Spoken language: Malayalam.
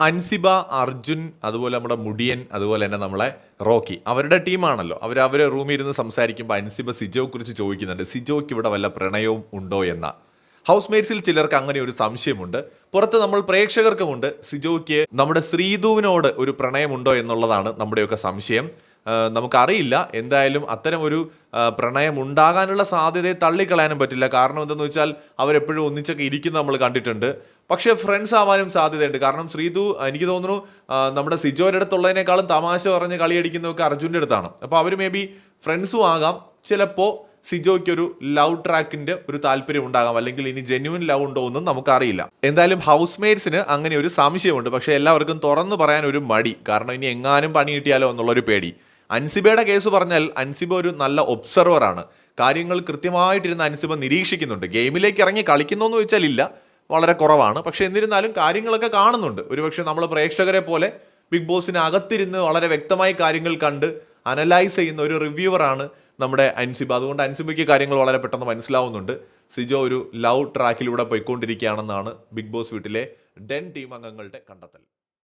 അൻസിബ അർജുൻ അതുപോലെ നമ്മുടെ മുടിയൻ അതുപോലെ തന്നെ നമ്മളെ റോക്കി. അവരുടെ ടീമാണല്ലോ. അവർ അവരെ റൂമിൽ ഇരുന്ന് സംസാരിക്കുമ്പോൾ അൻസിബ സിജോയെ കുറിച്ച് ചോദിക്കുന്നുണ്ട്. സിജോയ്ക്ക് ഇവിടെ വല്ല പ്രണയവും ഉണ്ടോ എന്ന. ഹൗസ് മേറ്റ്സിൽ ചിലർക്ക് അങ്ങനെ ഒരു സംശയമുണ്ട്. പുറത്ത് നമ്മൾ പ്രേക്ഷകർക്കുമുണ്ട് സിജോയ്ക്ക് നമ്മുടെ ശ്രീധുവിനോട് ഒരു പ്രണയമുണ്ടോ എന്നുള്ളതാണ് നമ്മുടെയൊക്കെ സംശയം. നമുക്കറിയില്ല. എന്തായാലും അത്തരം ഒരു പ്രണയം ഉണ്ടാകാനുള്ള സാധ്യതയെ തള്ളിക്കളയാനും പറ്റില്ല. കാരണം എന്തെന്ന് വെച്ചാൽ അവരെപ്പോഴും ഒന്നിച്ചൊക്കെ ഇരിക്കുന്ന നമ്മൾ കണ്ടിട്ടുണ്ട്. പക്ഷേ ഫ്രണ്ട്സ് ആവാനും സാധ്യതയുണ്ട്. കാരണം ശ്രീതു എനിക്ക് തോന്നുന്നു നമ്മുടെ സിജോയുടെ അടുത്തുള്ളതിനേക്കാളും തമാശ പറഞ്ഞ് കളിയടിക്കുന്നതൊക്കെ അർജുന്റെ അടുത്താണ്. അപ്പോൾ അവർ മേ ബി ഫ്രണ്ട്സും ആകാം. ചിലപ്പോൾ സിജോയ്ക്ക് ഒരു ലവ് ട്രാക്കിന്റെ ഒരു താല്പര്യം ഉണ്ടാകാം. അല്ലെങ്കിൽ ഇനി ജെന്യൂൻ ലവ് ഉണ്ടോ എന്നും നമുക്കറിയില്ല. എന്തായാലും ഹൗസ് മേറ്റ്സിന് അങ്ങനെ ഒരു സംശയമുണ്ട്. പക്ഷേ എല്ലാവർക്കും തുറന്നു പറയാൻ ഒരു മടി. കാരണം ഇനി എങ്ങാനും പണി കിട്ടിയാലോ എന്നുള്ളൊരു പേടി. അൻസിബയുടെ കേസ് പറഞ്ഞാൽ അൻസിബ ഒരു നല്ല ഒബ്സർവർ ആണ്. കാര്യങ്ങൾ കൃത്യമായിട്ടിരുന്ന് അൻസിബ നിരീക്ഷിക്കുന്നുണ്ട്. ഗെയിമിലേക്ക് ഇറങ്ങി കളിക്കുന്നു എന്ന് വെച്ചാൽ ഇല്ല. വളരെ കുറവാണ്. പക്ഷെ എന്നിരുന്നാലും കാര്യങ്ങളൊക്കെ കാണുന്നുണ്ട്. ഒരുപക്ഷെ നമ്മൾ പ്രേക്ഷകരെ പോലെ ബിഗ് ബോസിന് അകത്തിരുന്ന് വളരെ വ്യക്തമായി കാര്യങ്ങൾ കണ്ട് അനലൈസ് ചെയ്യുന്ന ഒരു റിവ്യൂവറാണ് നമ്മുടെ അൻസിബ. അതുകൊണ്ട് അൻസിബയ്ക്ക് കാര്യങ്ങൾ വളരെ പെട്ടെന്ന് മനസ്സിലാവുന്നുണ്ട്. സിജോ ഒരു ലവ് ട്രാക്കിലൂടെ പോയിക്കൊണ്ടിരിക്കുകയാണെന്നാണ് ബിഗ് ബോസ് വീട്ടിലെ ഡെൻ ടീം അംഗങ്ങളുടെ കണ്ടെത്തൽ.